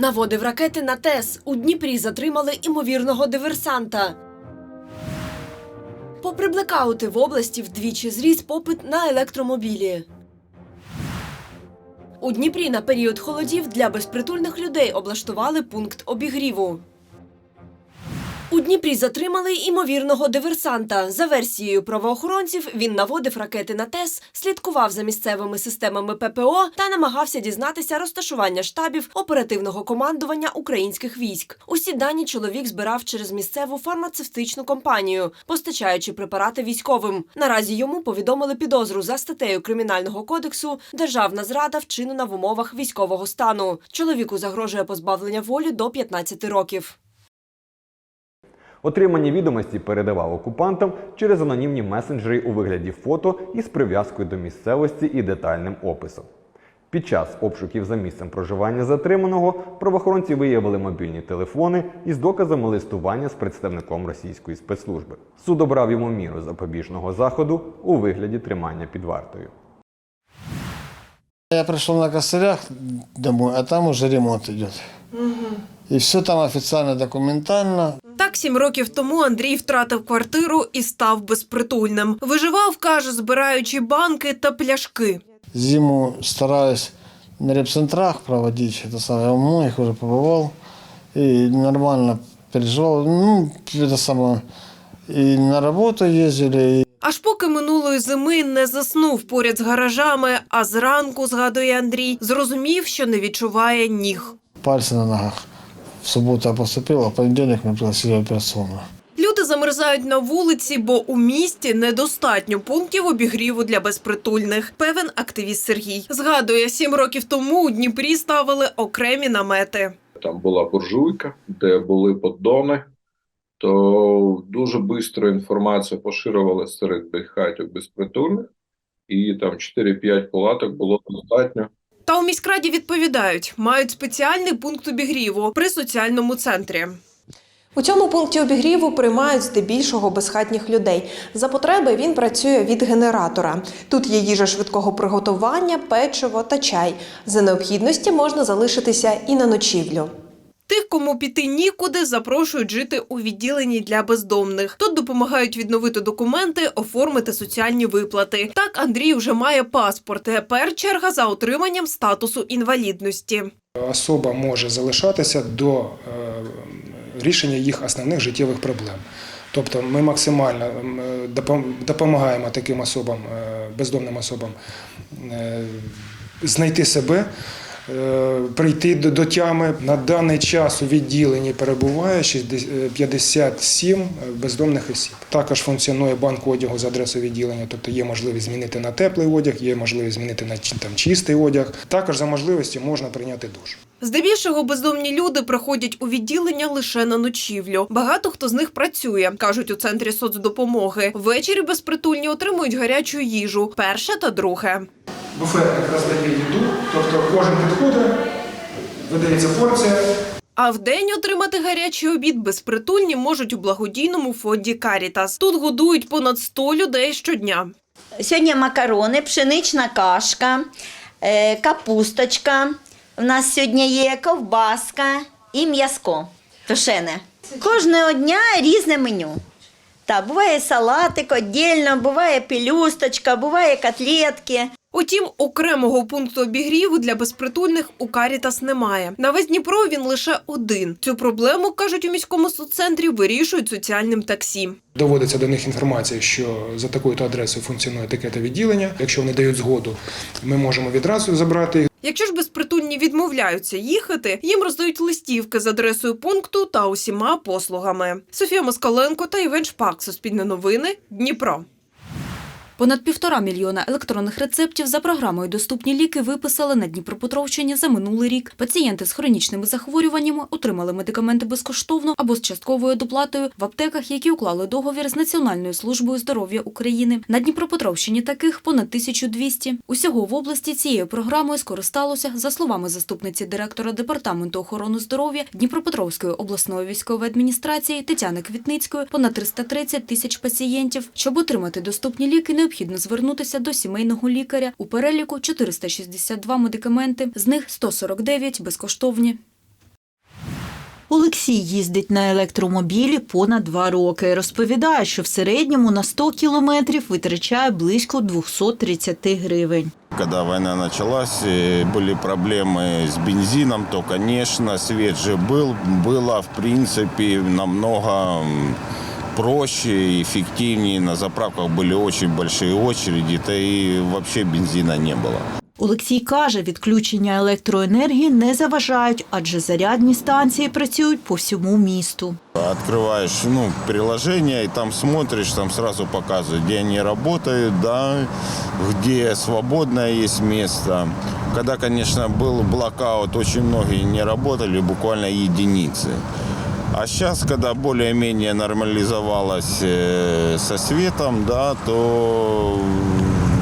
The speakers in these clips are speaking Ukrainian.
Наводив ракети на ТЕС. У Дніпрі затримали імовірного диверсанта. Попри блекаути в області вдвічі зріс попит на електромобілі. У Дніпрі на період холодів для безпритульних людей облаштували пункт обігріву. У Дніпрі затримали імовірного диверсанта. За версією правоохоронців, він наводив ракети на ТЕС, слідкував за місцевими системами ППО та намагався дізнатися розташування штабів оперативного командування українських військ. Усі дані чоловік збирав через місцеву фармацевтичну компанію, постачаючи препарати військовим. Наразі йому повідомили підозру за статтею кримінального кодексу Державна зрада вчинена в умовах військового стану. Чоловіку загрожує позбавлення волі до 15 років. Отримані відомості передавав окупантам через анонімні месенджери у вигляді фото із прив'язкою до місцевості і детальним описом. Під час обшуків за місцем проживання затриманого правоохоронці виявили мобільні телефони із доказами листування з представником російської спецслужби. Суд обрав йому міру запобіжного заходу у вигляді тримання під вартою. Я пришел на косарях домой, а там уже ремонт идет. И все там официально, документально Так, сім років тому Андрій втратив квартиру і став безпритульним. Виживав, каже, збираючи банки та пляшки. Зиму стараюсь на репцентрах проводить. Это самое, я у многих уже побывал. И нормально переживал. Ну, это самое, и на работу ездили, и Аж поки минулої зими не заснув поряд з гаражами, а зранку, згадує Андрій, зрозумів, що не відчуває ніг. пальцы на ногах. В субботу я поступил, а в понедельник мы пригласили в. Люди замерзають на вулиці, бо у місті недостатньо пунктів обігріву для безпритульних. Певен активіст Сергій згадує, сім років тому у Дніпрі ставили окремі намети. там була буржуйка, де були поддони, то дуже швидко інформація поширювалася серед безхатів безпритульних, і там 4-5 палаток було достатньо. Та у міськраді відповідають, мають спеціальний пункт обігріву при соціальному центрі. У цьому пункті обігріву приймають здебільшого безхатніх людей. За потреби він працює від генератора. Тут є їжа швидкого приготування, печиво та чай. За необхідності можна залишитися і на ночівлю. Тих, кому піти нікуди, запрошують жити у відділенні для бездомних. Тут допомагають відновити документи, оформити соціальні виплати. Так Андрій вже має паспорт. Тепер черга за отриманням статусу інвалідності. особа може залишатися до е, рішення їх основних життєвих проблем. Тобто ми максимально е, допом- допомагаємо таким особам, е, бездомним особам знайти себе, прийти до, до тями. На даний час у відділенні перебуває 60 е, 57 бездомних осіб. Також функціонує банк одягу за адресою відділення, тобто є можливість змінити на теплий одяг, є можливість змінити на там, чистий одяг. Також за можливості можна прийняти душ. Здебільшого бездомні люди приходять у відділення лише на ночівлю. Багато хто з них працює, кажуть у центрі соцдопомоги. Ввечері безпритульні отримують гарячу їжу. Перше та друге. Буфет якраз дає їду, тобто кожен підходить, видається порція. А вдень отримати гарячий обід безпритульні можуть у благодійному фонді Карітас. Тут годують понад 100 людей щодня. Сьогодні макарони, пшенична кашка, е, капусточка. У нас сьогодні є ковбаска і м'язко тушене. Кожного дня різне меню. Та буває салатик віддільно, буває пелюсточка, буває котлетки. Утім, окремого пункту обігріву для безпритульних у Карітас немає. На весь Дніпро він лише один. Цю проблему кажуть у міському соццентрі вирішують соціальним таксі. Доводиться до них інформація, що за такою-то адресою функціонує таке-то відділення. Якщо вони дають згоду, ми можемо відразу забрати їх. Якщо ж безпритульні відмовляються їхати, їм роздають листівки з адресою пункту та усіма послугами. Софія Москаленко та Євген Шпак. Суспільне новини. Дніпро. Понад півтора мільйона електронних рецептів за програмою «Доступні ліки» виписали на Дніпропетровщині за минулий рік. Пацієнти з хронічними захворюваннями отримали медикаменти безкоштовно або з частковою доплатою в аптеках, які уклали договір з Національною службою здоров'я України. На Дніпропетровщині таких понад 1200. Усього в області цією програмою скористалося, за словами заступниці директора Департаменту охорони здоров'я Дніпропетровської обласної військової адміністрації Тетяни Квітницької, понад 330 тисяч пацієнтів. Щоб отримати доступні ліки, необхідно звернутися до сімейного лікаря. У переліку 462 медикаменти, з них 149 безкоштовні. Олексій їздить на електромобілі понад два роки. Розповідає, що в середньому на 100 кілометрів витрачає близько 230 гривень. Когда война началась, э, были проблемы с бензином, то, конечно, свет же был. Было, в принципе, намного м, проще и эффективнее. На заправках были очень большие очереди, да и вообще бензина не было. Олексій каже, відключення електроенергії не заважають, адже зарядні станції працюють по всьому місту. Открываешь ну, приложение и там смотришь, там сразу показывают, где они работают, да, где свободное есть место. Когда, конечно, был блокаут, очень многие не работали, буквально единицы. А сейчас, когда более-менее нормализовалось э, со светом, да, то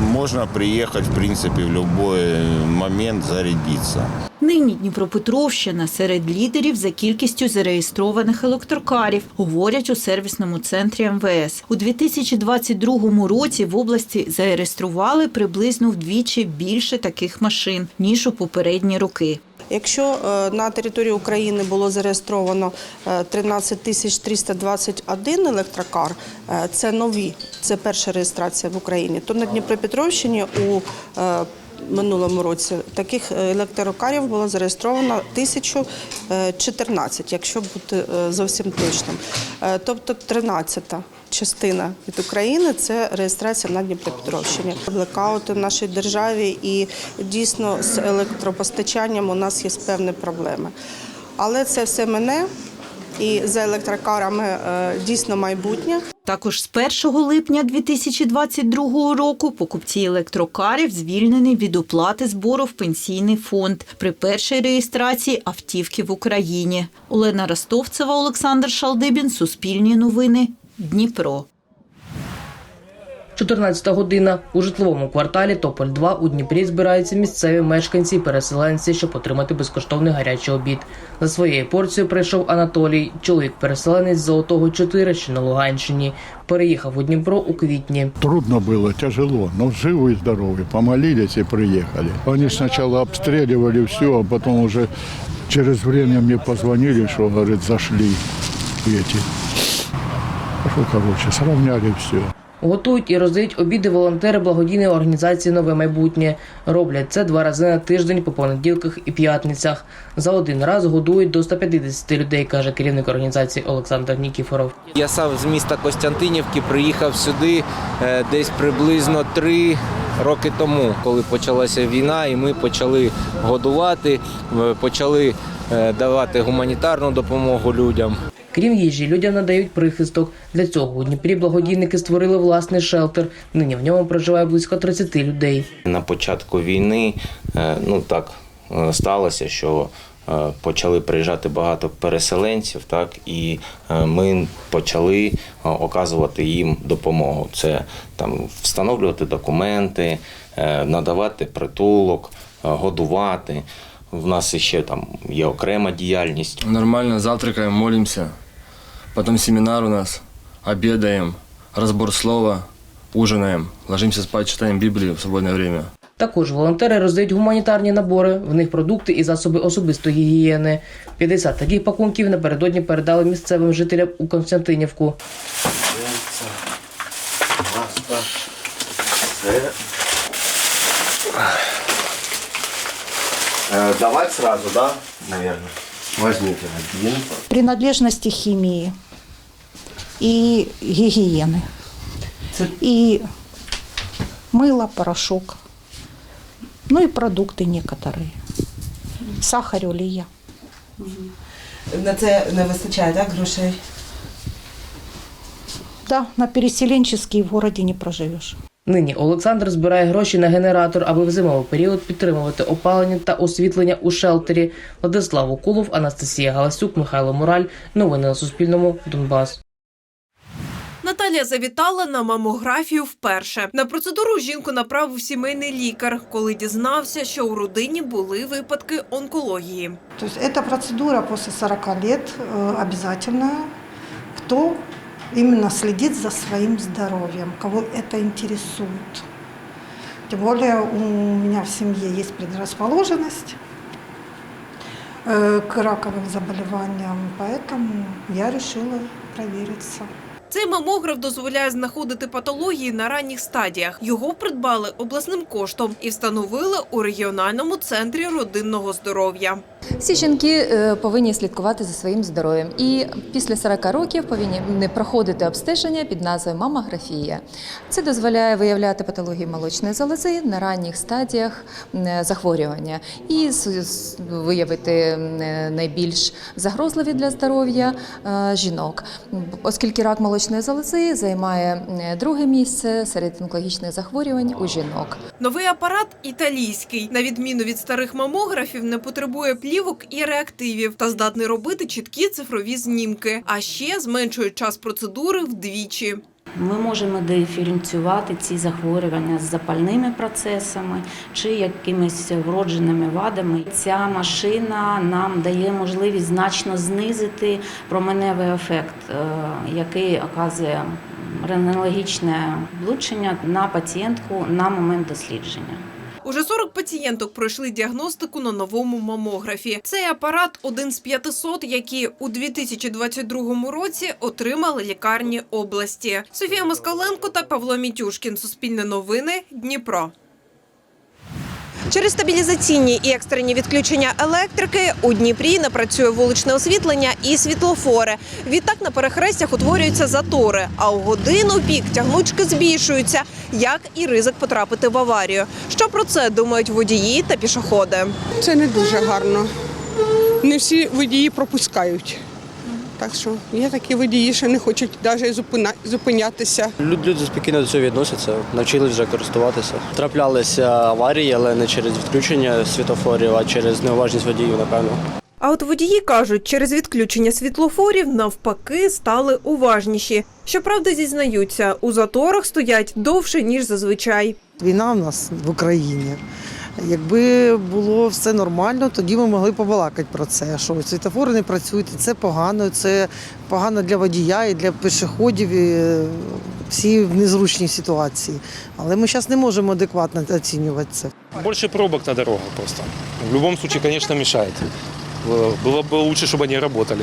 можно приехать, в принципе, в любой момент зарядиться. Нині Дніпропетровщина серед лідерів за кількістю зареєстрованих електрокарів, говорять у сервісному центрі МВС. У 2022 році в області зареєстрували приблизно вдвічі більше таких машин ніж у попередні роки. Якщо е, на території України було зареєстровано е, 13 тисяч 321 електрокар, е, це нові, це перша реєстрація в Україні, то на Дніпропетровщині у е, минулому році таких е, електрокарів було зареєстровано 1014, якщо бути е, зовсім точним. Е, Тобто 13-та частина від України це реєстрація на Дніпропетровщині. Блекаути в нашій державі і дійсно з електропостачанням у нас є певні проблеми. Але це все мене і за електрокарами е, дійсно майбутнє. Також з 1 липня 2022 року покупці електрокарів звільнені від оплати збору в пенсійний фонд при першій реєстрації автівки в Україні. Олена Ростовцева, Олександр Шалдибін, Суспільні новини, Дніпро. 14 година у житловому кварталі Тополь 2 у Дніпрі збираються місцеві мешканці і переселенці, щоб отримати безкоштовний гарячий обід. За своєю порцією прийшов Анатолій, чоловік-переселенець з Золотого 4, що на Луганщині. Переїхав у Дніпро у квітні. Трудно было, тяжело, но живы и здоровы. Помолились и приехали. Они сначала обстреливали все, а потом уже через время мне позвонили, что, говорит, зашли эти. Что, короче, сравняли все. Готують і роздають обіди волонтери благодійної організації Нове майбутнє. Роблять це два рази на тиждень по понеділках і п'ятницях. За один раз годують до 150 людей, каже керівник організації Олександр Нікіфоров. Я сам з міста Костянтинівки приїхав сюди е, десь приблизно три роки тому, коли почалася війна, і ми почали годувати, е, почали е, давати гуманітарну допомогу людям. Крім їжі, людям надають прихисток. Для цього у Дніпрі благодійники створили власний шелтер. Нині в ньому проживає близько 30 людей. На початку війни е, ну так е, сталося, що е, почали приїжджати багато переселенців, так і ми почали оказувати їм допомогу. Це там встановлювати документи, надавати притулок, годувати. В нас ще там є окрема діяльність. Нормально завтракаем, молимся. Потом семинар у нас, обедаем, разбор слова, ужинаем, ложимся спать, читаем Библию в свободное время. Також волонтери роздають гуманітарні набори, в них продукти і засоби особистої гігієни. 50 таких пакунків напередодні передали місцевим жителям у Константинівку. Давать сразу, да, наверное? Возьмите один. принадлежности химии и гигиены. И мыло, порошок. Ну и продукты некоторые. Сахар, олія. На це не вистачає так, грошей. Да, на переселенческий в городе не проживешь. Нині Олександр збирає гроші на генератор, аби в зимовий період підтримувати опалення та освітлення у шелтері. Владислав Укулов, Анастасія Галасюк, Михайло Мораль. Новини на Суспільному. Донбас. Наталія завітала на мамографію вперше. На процедуру жінку направив сімейний лікар, коли дізнався, що у родині були випадки онкології. То есть эта процедура после 40 лет э, обязательная. Кто именно следит за своим здоровьем, кого это интересует. Тем более у меня в семье есть предрасположенность. э, к раковым заболеваниям. Поэтому я решила провериться. Цей мамограф дозволяє знаходити патології на ранніх стадіях. Його придбали обласним коштом і встановили у регіональному центрі родинного здоров'я. Всі жінки е, повинні слідкувати за своїм здоров'ям і після 40 років повинні не проходити обстеження під назвою мамографія. Це дозволяє виявляти патології молочної залози на ранніх стадіях е, захворювання і виявити е, найбільш загрозливі для здоров'я жінок, оскільки рак молочної залози займає друге місце серед онкологічних захворювань у жінок. Новий апарат італійський, на відміну від старих мамографів, не потребує плівок і реактивів та здатний робити чіткі цифрові знімки, а ще зменшує час процедури вдвічі. Ми можемо диференціювати ці захворювання з запальними процесами чи якимись вродженими вадами. Ця машина нам дає можливість значно знизити променевий ефект, е, який оказує рентгенологічне влучення на пацієнтку на момент дослідження. Уже 40 пацієнток пройшли діагностику на новому мамографі. Цей апарат один з 500, які у 2022 році отримали лікарні області. Софія Москаленко та Павло Мітюшкін. Суспільне новини. Дніпро. Через стабілізаційні і екстрені відключення електрики у Дніпрі не працює вуличне освітлення і світлофори. Відтак на перехрестях утворюються затори, а у годину пік тягнучки збільшуються, як і ризик потрапити в аварію. Що про це думають водії та пішоходи? Це не дуже гарно. Не всі водії пропускають. Так що є такі водії, що не хочуть навіть зупинятися. Люд- Люди спокійно до цього відносяться, навчились вже користуватися. Траплялися аварії, але не через відключення світофорів, а через неуважність водіїв, напевно. А от водії кажуть, через відключення світлофорів навпаки стали уважніші. Щоправда, зізнаються, у заторах стоять довше ніж зазвичай. Війна в нас в Україні. Якби було все нормально, тоді ми могли побалакати про це. Що світофори не працюють, і це погано, це погано для водія і для пішоходів. І е, всі в незручній ситуації. Але ми зараз не можемо адекватно оцінювати це. Больше пробок на дорогах просто. В любом случае, конечно, мешает. Э, Было бы лучше, чтобы они работали.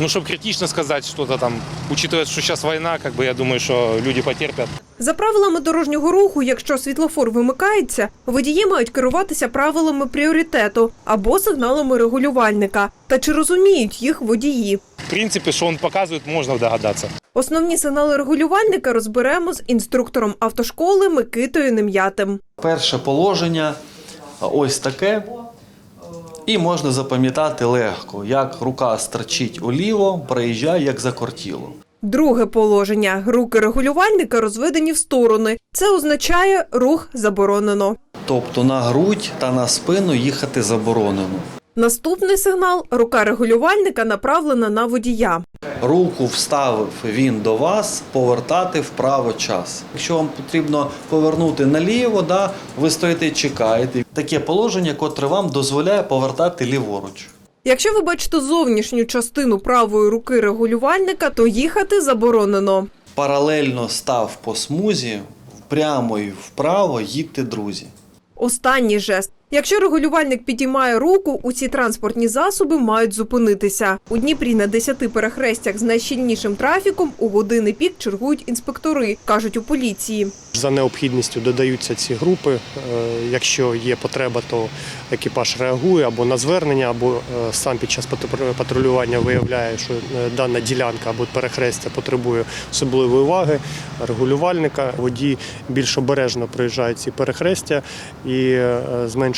Ну, чтобы критично сказать что-то там, учитывая, что сейчас война, как бы я думаю, что люди потерпят. За правилами дорожнього руху, якщо світлофор вимикається, водії мають керуватися правилами пріоритету або сигналами регулювальника. Та чи розуміють їх водії? В принципе, что он показывает, можно догадаться. Основні сигнали регулювальника розберемо з інструктором автошколи Микитою Нем'ятим. Перше положення ось таке. І можна запам'ятати легко, як рука строчить уліво, проїжджає як закортіло. Друге положення: руки регулювальника розведені в сторони. Це означає рух заборонено. Тобто на грудь та на спину їхати заборонено. Наступний сигнал рука регулювальника направлена на водія. Руку вставив він до вас, повертати вправо час. Якщо вам потрібно повернути наліво, да, ви стоїте і чекаєте. Таке положення, котре вам дозволяє повертати ліворуч. Якщо ви бачите зовнішню частину правої руки регулювальника, то їхати заборонено. Паралельно став по смузі, прямо і вправо їдьте, друзі. Останній жест. Якщо регулювальник підіймає руку, усі транспортні засоби мають зупинитися. У Дніпрі на 10 перехрестях з найщільнішим трафіком у години пік чергують інспектори, кажуть у поліції. За необхідністю додаються ці групи. Е, Якщо є потреба, то екіпаж реагує або на звернення, або е, сам під час патру- патрулювання виявляє, що е, дана ділянка або перехрестя потребує особливої уваги, регулювальника. Водії більш обережно проїжджають ці перехрестя і е,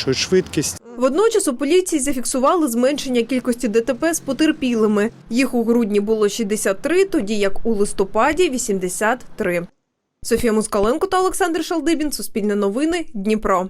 зменшують швидкість. Водночас у поліції зафіксували зменшення кількості ДТП з потерпілими. Їх у грудні було 63, тоді як у листопаді 83. Софія Москаленко та Олександр Шалдибін. Суспільне новини. Дніпро.